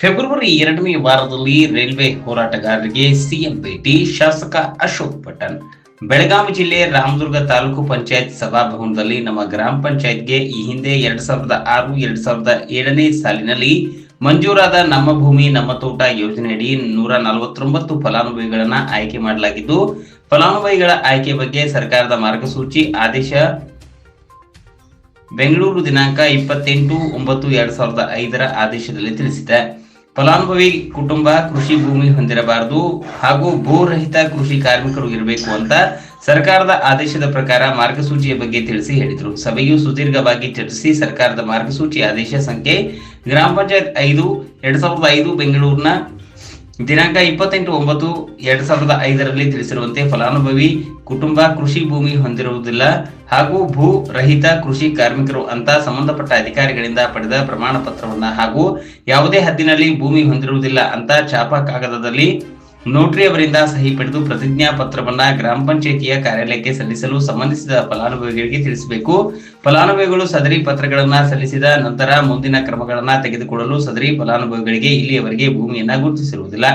February ಎರಡನೇ ವಾರದಲ್ಲಿ railway ಹೋರಾಟಗಾರರಿಗೆ ಸಿಎಂ ಭೇಟಿ, ಶಾಸಕ ಅಶೋಕ್ ಪಟ್ಟಣ್ ಬೆಳಗಾವಿ ಜಿಲ್ಲೆ ರಾಮದುರ್ಗ ತಾಲೂಕು ಪಂಚಾಯತ್ ಸಭಾಭವನದಲ್ಲಿ ನಮ್ಮ ಗ್ರಾಮ ಪಂಚಾಯತ್ಗೆ ಈ ಹಿಂದೆ ಎರಡ್ ಸಾವಿರದ ಆರು, ಎರಡ್ ಸಾವಿರದ ಏಳನೇ ಸಾಲಿನಲ್ಲಿ ಮಂಜೂರಾದ ನಮ್ಮ ಭೂಮಿ, ನಮ್ಮ ತೋಟ ಯೋಜನೆಯಡಿ ನೂರ ನಲವತ್ತೊಂಬತ್ತು ಫಲಾನುಭವಿಗಳನ್ನ ಆಯ್ಕೆ ಮಾಡಲಾಗಿದ್ದು, ಫಲಾನುಭವಿಗಳ ಆಯ್ಕೆ ಬಗ್ಗೆ ಸರ್ಕಾರದ ಮಾರ್ಗಸೂಚಿ ಆದೇಶ ಬೆಂಗಳೂರು ದಿನಾಂಕ ಇಪ್ಪತ್ತೆಂಟು, ಒಂಬತ್ತು, ಎರಡ್ ಸಾವಿರದ ಐದರ ಆದೇಶದಲ್ಲಿ ತಿಳಿಸಿದೆ. ಫಲಾನುಭವಿ ಕುಟುಂಬ ಕೃಷಿ ಭೂಮಿ ಹೊಂದಿರಬಾರದು ಹಾಗೂ ಭೂರಹಿತ ಕೃಷಿ ಕಾರ್ಮಿಕರು ಇರಬೇಕು ಅಂತ ಸರ್ಕಾರದ ಆದೇಶದ ಪ್ರಕಾರ ಮಾರ್ಗಸೂಚಿಯ ಬಗ್ಗೆ ತಿಳಿಸಿ ಹೇಳಿದರು. ಸಭೆಯು ಸುದೀರ್ಘವಾಗಿ ಚರ್ಚಿಸಿ ಸರ್ಕಾರದ ಮಾರ್ಗಸೂಚಿ ಆದೇಶ ಸಂಖ್ಯೆ ಗ್ರಾಮ ಪಂಚಾಯತ್ ಐದು, ಎರಡ್ ಸಾವಿರದ ಐದು, ಬೆಂಗಳೂರಿನ ದಿನಾಂಕ ಇಪ್ಪತ್ತೆಂಟು ಒಂಬತ್ತು ಎರಡ್ ಸಾವಿರದ ಐದರಲ್ಲಿ ತಿಳಿಸಿರುವಂತೆ ಫಲಾನುಭವಿ ಕುಟುಂಬ ಕೃಷಿ ಭೂಮಿ ಹೊಂದಿರುವುದಿಲ್ಲ ಹಾಗೂ ಭೂ ರಹಿತ ಕೃಷಿ ಕಾರ್ಮಿಕರು ಅಂತ ಸಂಬಂಧಪಟ್ಟ ಅಧಿಕಾರಿಗಳಿಂದ ಪಡೆದ ಪ್ರಮಾಣ ಪತ್ರವನ್ನ ಹಾಗೂ ಯಾವುದೇ ಹದ್ದಿನಲ್ಲಿ ಭೂಮಿ ಹೊಂದಿರುವುದಿಲ್ಲ ಅಂತ ಚಾಪಾ ಕಾಗದದಲ್ಲಿ ನೋಟರಿ ಅವರಿಂದ ಸಹಿ ಪಡೆದು ಪ್ರತಿಜ್ಞಾ ಪತ್ರವನ್ನ ಗ್ರಾಮ ಪಂಚಾಯಿತಿಯ ಕಾರ್ಯಾಲಯಕ್ಕೆ ಸಲ್ಲಿಸಲು ಸಂಬಂಧಿಸಿದ ಫಲಾನುಭವಿಗಳಿಗೆ ತಿಳಿಸಬೇಕು. ಫಲಾನುಭವಿಗಳು ಸದರಿ ಪತ್ರಗಳನ್ನ ಸಲ್ಲಿಸಿದ ನಂತರ ಮುಂದಿನ ಕ್ರಮಗಳನ್ನ ತೆಗೆದುಕೊಳ್ಳಲು ಸದರಿ ಫಲಾನುಭವಿಗಳಿಗೆ ಇಲ್ಲಿಯವರೆಗೆ ಭೂಮಿಯನ್ನ ಗುರುತಿಸಿರುವುದಿಲ್ಲ.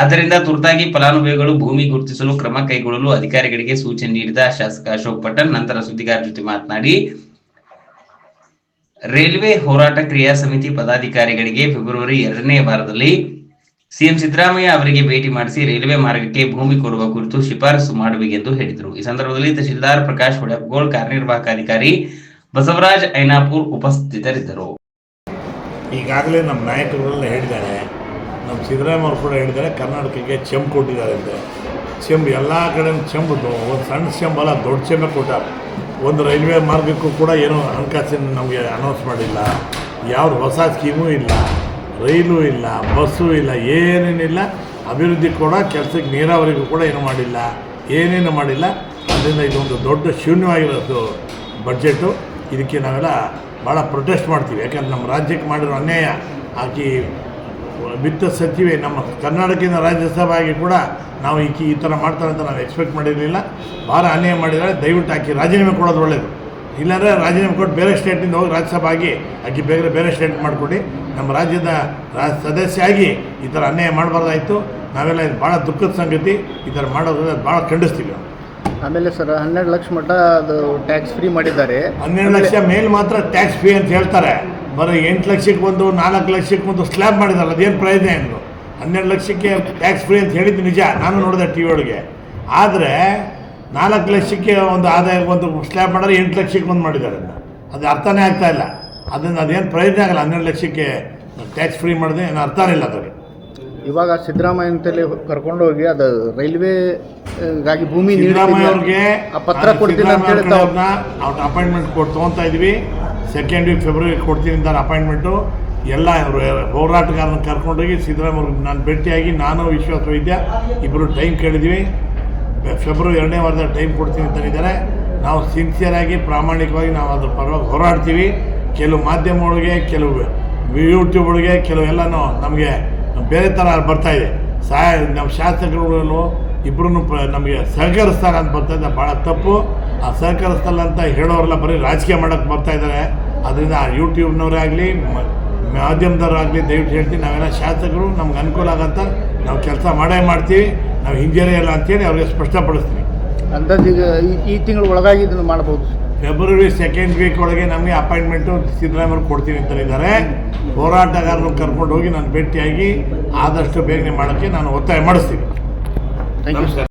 ಆದ್ದರಿಂದ ತುರ್ತಾಗಿ ಫಲಾನುಭವಿಗಳು ಭೂಮಿ ಗುರುತಿಸಲು ಕ್ರಮ ಕೈಗೊಳ್ಳಲು ಅಧಿಕಾರಿಗಳಿಗೆ ಸೂಚನೆ ನೀಡಿದ ಶಾಸಕ ಅಶೋಕ್ ಪಟ್ಟಣ್ ನಂತರ ಸುದ್ದಿಗಾರರ ಜೊತೆ ಮಾತನಾಡಿ, ರೈಲ್ವೆ ಹೋರಾಟ ಕ್ರಿಯಾ ಸಮಿತಿ ಪದಾಧಿಕಾರಿಗಳಿಗೆ ಫೆಬ್ರವರಿ ಎರಡನೇ ವಾರದಲ್ಲಿ ಸಿಎಂ ಸಿದ್ದರಾಮಯ್ಯ ಅವರಿಗೆ ಭೇಟಿ ಮಾಡಿಸಿ ರೈಲ್ವೆ ಮಾರ್ಗಕ್ಕೆ ಭೂಮಿ ಕೊಡುವ ಕುರಿತು ಶಿಫಾರಸು ಮಾಡಬೇಕೆಂದು ಹೇಳಿದರು. ಈ ಸಂದರ್ಭದಲ್ಲಿ ತಹಶೀಲ್ದಾರ್ ಪ್ರಕಾಶ್ ಹೊಳೆಗೋಳ್ ಕಾರ್ಯನಿರ್ವಾಹಕ ಅಧಿಕಾರಿ ಬಸವರಾಜ್ ಐನಾಪುರ್ ಉಪಸ್ಥಿತರಿದ್ದರು. ಈಗಾಗಲೇ ನಮ್ಮ ನಾಯಕರುಗಳೆಲ್ಲ ಹೇಳಿದ್ದಾರೆ. ನಮ್ಮ ಸಿದ್ದರಾಮಯ್ಯ ಅವರು ಕೂಡ ಹೇಳಿದ್ದಾರೆ, ಕರ್ನಾಟಕಕ್ಕೆ ಚೆಂಬು ಕೊಟ್ಟಿದ್ದಾರೆ ಅಂತ. ಚೆಂಬು ಎಲ್ಲ ಕಡೆ ಚೆಂಬು, ಒಂದು ಸಣ್ಣ ಚೆಂಬಲ್ಲ ದೊಡ್ಡ ಚೆಂಬೆ ಕೊಟ್ಟಾರೆ ಒಂದು ರೈಲ್ವೆ ಮಾರ್ಗಕ್ಕೂ ಕೂಡ ಏನು ಹಣಕಾಸಿನ ನಮಗೆ ಅನೌನ್ಸ್ ಮಾಡಿಲ್ಲ. ಯಾವ ಹೊಸ ಸ್ಕೀಮೂ ಇಲ್ಲ. ರೈಲು ಇಲ್ಲ, ಬಸ್ಸು ಇಲ್ಲ, ಏನೇನಿಲ್ಲ, ಅಭಿವೃದ್ಧಿ ಕೂಡ ಕೆಲಸಕ್ಕೆ ನೀರಾವರಿಗೂ ಕೂಡ ಏನು ಮಾಡಿಲ್ಲ. ಏನೇನು ಮಾಡಿಲ್ಲ. ಅದರಿಂದ ಇದೊಂದು ದೊಡ್ಡ ಶೂನ್ಯವಾಗಿರೋದು ಬಡ್ಜೆಟು ಇದಕ್ಕೆ ನಾವೆಲ್ಲ ಭಾಳ ಪ್ರೊಟೆಸ್ಟ್ ಮಾಡ್ತೀವಿ. ಯಾಕಂದ್ರೆ ನಮ್ಮ ರಾಜ್ಯಕ್ಕೆ ಮಾಡಿರೋ ಅನ್ಯಾಯ. ಆಕಿ ವಿತ್ತ ಸಚಿವೆ ನಮ್ಮ ಕರ್ನಾಟಕದಿಂದ ಆಗಿ ಕೂಡ ನಾವು ಈಕೆ ಈ ಥರ ಮಾಡ್ತಾರೆ ಅಂತ ನಾವು ಎಕ್ಸ್ಪೆಕ್ಟ್ ಮಾಡಿರಲಿಲ್ಲ. ಭಾಳ ಅನ್ಯಾಯ ಮಾಡಿದರೆ ದಯವಿಟ್ಟು ಆಕಿ ರಾಜೀನಾಮೆ ಕೊಡೋದು ಒಳ್ಳೆಯದು ಇಲ್ಲಾಂದರೆ ರಾಜೀನಾಮೆ ಕೊಟ್ಟು ಬೇರೆ ಸ್ಟೇಟ್ನಿಂದ ಹೋಗಿ ರಾಜ್ಯಸಭೆ ಆಗಿ ಅಕ್ಕಿ ಬೇಗ ಬೇರೆ ಸ್ಟೇಟ್ ಮಾಡಿಕೊಡಿ. ನಮ್ಮ ರಾಜ್ಯದ ರಾಜ್ ಸದಸ್ಯ ಆಗಿ ಈ ಥರ ಅನ್ಯಾಯ ಮಾಡಬಾರ್ದಾಯಿತು. ನಾವೆಲ್ಲ ಇದು ಭಾಳ ದುಃಖದ ಸಂಗತಿ. ಈ ಥರ ಮಾಡೋದ್ರಿಂದ ಭಾಳ ಖಂಡಿಸ್ತೀವಿ ನಾವು. ಆಮೇಲೆ ಸರ್ ಹನ್ನೆರಡು ಲಕ್ಷ ಮಟ್ಟ ಅದು ಟ್ಯಾಕ್ಸ್ ಫ್ರೀ ಮಾಡಿದ್ದಾರೆ. ಹನ್ನೆರಡು ಲಕ್ಷ ಮೇಲೆ ಮಾತ್ರ ಟ್ಯಾಕ್ಸ್ ಫ್ರೀ ಅಂತ ಹೇಳ್ತಾರೆ. ಬರೀ ಎಂಟು ಲಕ್ಷಕ್ಕೆ ಒಂದು ನಾಲ್ಕು ಲಕ್ಷಕ್ಕೆ ಒಂದು ಸ್ಲ್ಯಾಬ್ ಮಾಡಿದಾರೆ ಅದೇನು ಪ್ರಯೋಜನ ಏನು? ಹನ್ನೆರಡು ಲಕ್ಷಕ್ಕೆ ಟ್ಯಾಕ್ಸ್ ಫ್ರೀ ಅಂತ ಹೇಳಿದ್ದು ನಿಜ. ನಾನು ನೋಡಿದೆ ಟಿ ವಿ ಒಳಗೆ. ಆದರೆ ನಾಲ್ಕು ಲಕ್ಷಕ್ಕೆ ಒಂದು ಆದಾಯ ಒಂದು ಸ್ಲ್ಯಾಬ್ ಮಾಡಿದ್ರೆ ಎಂಟು ಲಕ್ಷಕ್ಕೆ ಒಂದು ಮಾಡಿದ್ದಾರೆ ಅದನ್ನ. ಅದು ಅರ್ಥನೇ ಆಗ್ತಾ ಇಲ್ಲ. ಅದನ್ನು ಅದೇನು ಪ್ರಯೋಜನ ಆಗಲ್ಲ. ಹನ್ನೆರಡು ಲಕ್ಷಕ್ಕೆ ಟ್ಯಾಕ್ಸ್ ಫ್ರೀ ಮಾಡಿದೆ ಏನು ಅರ್ಥ ಇಲ್ಲ ಅದರಲ್ಲಿ. ಇವಾಗ ಸಿದ್ದರಾಮಯ್ಯ ಅಂತೇಳಿ ಕರ್ಕೊಂಡು ಹೋಗಿ ಅದು ರೈಲ್ವೆ ಗಾಗಿ ಭೂಮಿ ಸಿದ್ದರಾಮಯ್ಯ? ಅವ್ರಿಗೆ ಆ ಪತ್ರ ಕೊಡ್ತೀನಿ ಅಂತ ಹೇಳಿ ತಾವು ಅವ್ರ ಅಪಾಯಿಂಟ್ಮೆಂಟ್ ಕೊಟ್ಟು ತೊಗೊತಾ ಇದ್ವಿ. ಸೆಕೆಂಡ್ ವೀಕ್ ಫೆಬ್ರವರಿ ಕೊಡ್ತೀನಿ ಅಂತ ಅಪಾಯಿಂಟ್ಮೆಂಟು ಎಲ್ಲ ಅವ್ರು ಹೋರಾಟಗಾರನ ಕರ್ಕೊಂಡೋಗಿ ಸಿದ್ದರಾಮಯ್ಯ ಅವ್ರಿಗೆ ನಾನು ಭೇಟಿಯಾಗಿ ನಾನು ವಿಶ್ವಾಸ ವೈದ್ಯ ಇಬ್ಬರು ಟೈಮ್ ಕೇಳಿದ್ವಿ. ಫೆಬ್ರವರಿ ಎರಡನೇ ವಾರದ ಟೈಮ್ ಕೊಡ್ತೀನಿ ಅಂತಂದಿದ್ದಾರೆ ನಾವು ಸಿನ್ಸಿಯರಾಗಿ ಪ್ರಾಮಾಣಿಕವಾಗಿ ನಾವು ಅದ್ರ ಪರವಾಗಿ ಹೋರಾಡ್ತೀವಿ. ಕೆಲವು ಮಾಧ್ಯಮಗಳಿಗೆ, ಕೆಲವು ಯೂಟ್ಯೂಬ್ಗಳಿಗೆ, ಕೆಲವು ಎಲ್ಲನೂ ನಮಗೆ ಬೇರೆ ಥರ ಬರ್ತಾಯಿದೆ ಸಹಾಯ ನಮ್ಮ ಶಾಸಕರುಗಳು ಇಬ್ಬರೂ ನಮಗೆ ಸಹಕರಿಸ್ತಾರೆ ಅಂತ ಬರ್ತಾ ಇದೆ. ಭಾಳ ತಪ್ಪು. ಆ ಸಹಕರಿಸ್ತಲ್ಲ ಅಂತ ಹೇಳೋರೆಲ್ಲ ಬರೀ ರಾಜಕೀಯ ಮಾಡೋಕ್ಕೆ ಬರ್ತಾ ಇದ್ದಾರೆ. ಅದರಿಂದ ಯೂಟ್ಯೂಬ್ನವರೇ ಆಗಲಿ ಮಾಧ್ಯಮದವರಾಗಲಿ ದಯವಿಟ್ಟು ಹೇಳ್ತೀವಿ ನಾವೆಲ್ಲ ಶಾಸಕರು, ನಮ್ಗೆ ಅನುಕೂಲ ಆಗಂತ ನಾವು ಕೆಲಸ ಮಾಡೇ ಮಾಡ್ತೀವಿ. ನಾವು ಹಿಂಜರಿಯಲ್ಲ ಅಂತೇಳಿ ಅವ್ರಿಗೆ ಸ್ಪಷ್ಟಪಡಿಸ್ತೀನಿ. ಅಂದಾಜು ಈಗ ಈ- ತಿಂಗಳು ಒಳಗಾಗಿ ಇದನ್ನು ಮಾಡ್ಬೋದು. ಫೆಬ್ರವರಿ ಸೆಕೆಂಡ್ ವೀಕ್ ಒಳಗೆ ನಮಗೆ ಅಪಾಯಿಂಟ್ಮೆಂಟು ಸಿದ್ದರಾಮಯ್ಯವ್ರು ಕೊಡ್ತೀನಿ ಅಂತ ಇದ್ದಾರೆ ಹೋರಾಟಗಾರರು ಕರ್ಕೊಂಡು ಹೋಗಿ ನಾನು ಭೇಟಿಯಾಗಿ ಆದಷ್ಟು ಬೇಗನೆ ಮಾಡೋಕ್ಕೆ ನಾನು ಒತ್ತಾಯ ಮಾಡಿಸ್ತೀನಿ. Thank you sir